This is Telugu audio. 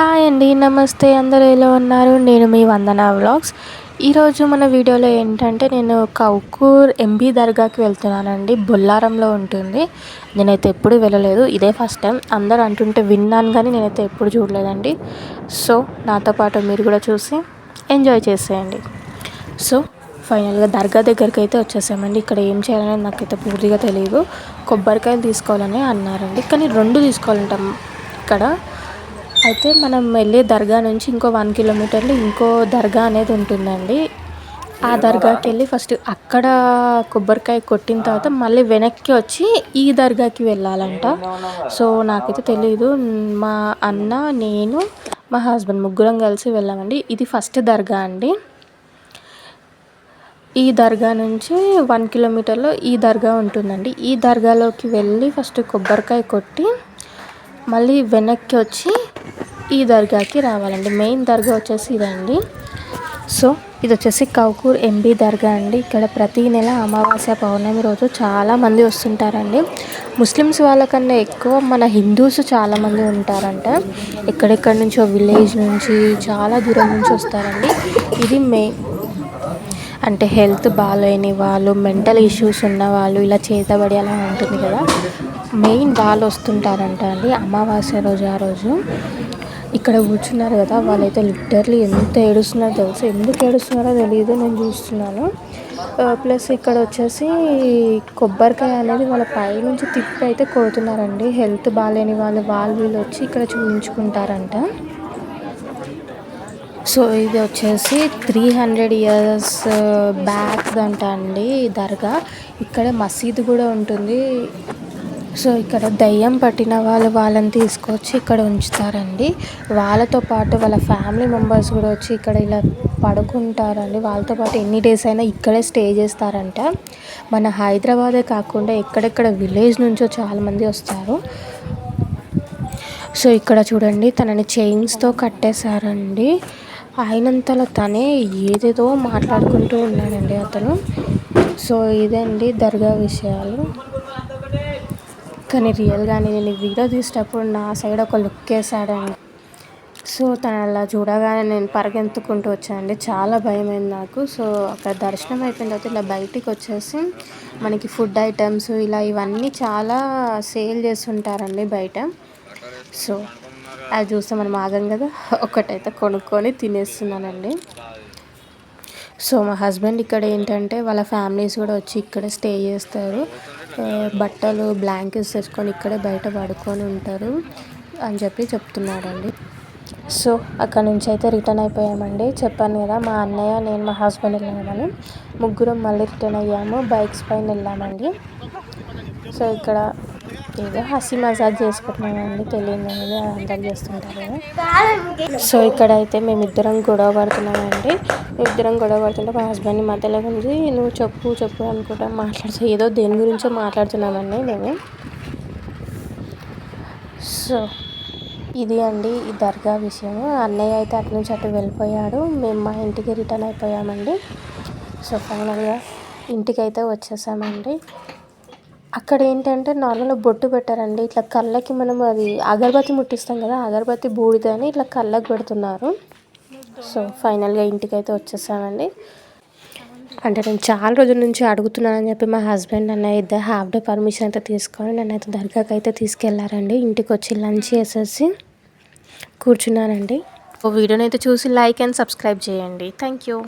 హాయ్ అండి నమస్తే. అందరూ ఎలా ఉన్నారు? నేను మీ వందన వ్లాగ్స్. ఈరోజు మన వీడియోలో ఏంటంటే నేను కౌకూర్ ఎంబీ దర్గాకి వెళ్తున్నానండి. బొల్లారంలో ఉంటుంది. నేనైతే ఎప్పుడు వెళ్ళలేదు. ఇదే ఫస్ట్ టైం. అందరూ అంటుంటే విన్నాను కానీ నేనైతే ఎప్పుడు చూడలేదండి. సో నాతో పాటు మీరు కూడా చూసి ఎంజాయ్ చేసేయండి. సో ఫైనల్గా దర్గా దగ్గరికి అయితే వచ్చేసామండి. ఇక్కడ ఏం చేయాలని నాకైతే పూర్తిగా తెలియదు కొబ్బరికాయలు తీసుకోవాలని అన్నారండి. కానీ రెండు తీసుకోవాలంటాం. ఇక్కడ అయితే మనం వెళ్ళే దర్గా నుంచి ఇంకో వన్ కిలోమీటర్లు ఇంకో దర్గా అనేది ఉంటుందండి. ఆ దర్గాకి వెళ్ళి ఫస్ట్ అక్కడ కొబ్బరికాయ కొట్టిన తర్వాత మళ్ళీ వెనక్కి వచ్చి ఈ దర్గాకి వెళ్ళాలంట. సో నాకైతే తెలియదు మా అన్న నేను మా హస్బెండ్ ముగ్గురం కలిసి వెళ్ళామండి. ఇది ఫస్ట్ దర్గా అండి. ఈ దర్గా నుంచి వన్ కిలోమీటర్లో ఈ దర్గా ఉంటుందండి. ఈ దర్గాలోకి వెళ్ళి ఫస్ట్ కొబ్బరికాయ కొట్టి మళ్ళీ వెనక్కి వచ్చి ఈ దర్గాకి రావాలండి. మెయిన్ దర్గా వచ్చేసి ఇదండి. సో ఇది వచ్చేసి కౌకూర్ ఎంబీ దర్గా అండి. ఇక్కడ ప్రతి నెల అమావాస్య పౌర్ణమి రోజు చాలామంది వస్తుంటారండి. ముస్లిమ్స్ వాళ్ళకన్నా ఎక్కువ మన హిందూస్ చాలామంది ఉంటారంట. ఎక్కడెక్కడి నుంచో విలేజ్ నుంచి చాలా దూరం నుంచి వస్తారండి. ఇది మెయిన్. అంటే హెల్త్ బాగాలేని వాళ్ళు మెంటల్ ఇష్యూస్ ఉన్న వాళ్ళు ఇలా చేతబడి అలా ఉంటుంది కదా. మెయిన్ వాళ్ళు వస్తుంటారంట అండి అమావాస్య రోజు ఆ రోజు. ఇక్కడ కూర్చున్నారు కదా వాళ్ళైతే లిటర్లీ ఎంత ఏడుస్తున్నారో తెలుసు? ఎందుకు ఏడుస్తున్నారో తెలియదు నేను చూస్తున్నాను. ప్లస్ ఇక్కడ వచ్చేసి కొబ్బరికాయ అనేది వాళ్ళ పైనుంచి తిప్పి అయితే కొడుతున్నారండి. హెల్త్ బాగాలేని వాళ్ళు వాళ్ళు వీళ్ళు వచ్చి ఇక్కడ చూపించుకుంటారంట. సో ఇది వచ్చేసి త్రీ హండ్రెడ్ ఇయర్స్ బ్యాక్ అంట అండి దర్గా. ఇక్కడ మసీదు కూడా ఉంటుంది. సో ఇక్కడ దయ్యం పట్టిన వాళ్ళు వాళ్ళని తీసుకొచ్చి ఇక్కడ ఉంచుతారండి. వాళ్ళతో పాటు వాళ్ళ ఫ్యామిలీ మెంబర్స్ కూడా వచ్చి ఇక్కడ ఇలా పడుకుంటారండి. వాళ్ళతో పాటు ఎన్ని డేస్ అయినా ఇక్కడే స్టే చేస్తారంట. మన హైదరాబాదే కాకుండా ఎక్కడెక్కడ విలేజ్ నుంచో చాలామంది వస్తారు. సో ఇక్కడ చూడండి తనని చైన్స్తో కట్టేశారండి. అయినంతలో తనే ఏదేదో మాట్లాడుకుంటూ ఉన్నాడండి అతను. సో ఇదండి దర్గా విషయాలు. కానీ రియల్గానే నేను వీడియో తీసేటప్పుడు నా సైడ్ ఒక లుక్ వేసాడండి సో తను అలా చూడగానే నేను పరిగెత్తుకుంటూ వచ్చానండి. చాలా భయమైంది నాకు. సో అక్కడ దర్శనం అయిపోయిన తర్వాత ఇలా బయటికి వచ్చేసి మనకి ఫుడ్ ఐటమ్స్ ఇలా ఇవన్నీ చాలా సేల్ చేస్తుంటారండి బయట. సో అది చూస్తే మనం ఆగం కదా. ఒకటైతే కొనుక్కొని తినేస్తున్నానండి. సో మా హస్బెండ్ ఇక్కడ ఏంటంటే వాళ్ళ ఫ్యామిలీస్ కూడా వచ్చి ఇక్కడ స్టే చేస్తారు. బట్టలు బ్లాంకెట్స్ తెచ్చుకొని ఇక్కడే బయట పడుకొని ఉంటారు అని చెప్పి చెప్తున్నారండి. సో అక్కడ నుంచి అయితే రిటర్న్ అయిపోయామండి. చెప్పాను కదా మా అన్నయ్య నేను మా హస్బెండ్ వెళ్ళామని. ముగ్గురం మళ్ళీ రిటర్న్ అయ్యాము. బైక్స్ పైన వెళ్ళామండి. సో ఇక్కడ ఏదో హసి మసాజ్ చేసుకుంటున్నామండి తెలియదు అనేది అందరు చేస్తుంటారు సో ఇక్కడ అయితే మేమిద్దరం గొడవ పడుతున్నామండి. ఇద్దరం గొడవ పడుతుంటే మా హస్బెండ్ మధ్యలో గురించి నువ్వు చెప్పు చెప్పు అనుకుంటా మాట్లాడుతూ ఏదో దేని గురించో మాట్లాడుతున్నామండి మేము. సో ఇది అండి ఈ దర్గా విషయం అన్నయ్య అయితే అటు నుంచి అటు వెళ్ళిపోయాడు. మేము మా ఇంటికి రిటర్న్ అయిపోయామండి. సో ఫైనల్గా ఇంటికి అయితే వచ్చేసామండి. అక్కడ ఏంటంటే నార్మల్గా బొట్టు పెట్టారండి. ఇట్లా కళ్ళకి మనం అది అగరబత్తి ముట్టిస్తాం కదా అగరబత్తి బూడిదని ఇట్లా కళ్ళకి పెడుతున్నారు. సో ఫైనల్గా ఇంటికి అయితే వచ్చేసామండి. అంటే నేను చాలా రోజుల నుంచి అడుగుతున్నానని చెప్పి మా హస్బెండ్ నన్ను అయితే హాఫ్ డే పర్మిషన్ అయితే తీసుకొని నన్ను అయితే దర్గాకి అయితే తీసుకెళ్ళారండి. ఇంటికి వచ్చి లంచ్ చేసేసి కూర్చున్నానండి. ఓ వీడియోని అయితే చూసి లైక్ అండ్ సబ్స్క్రైబ్ చేయండి. Thank you.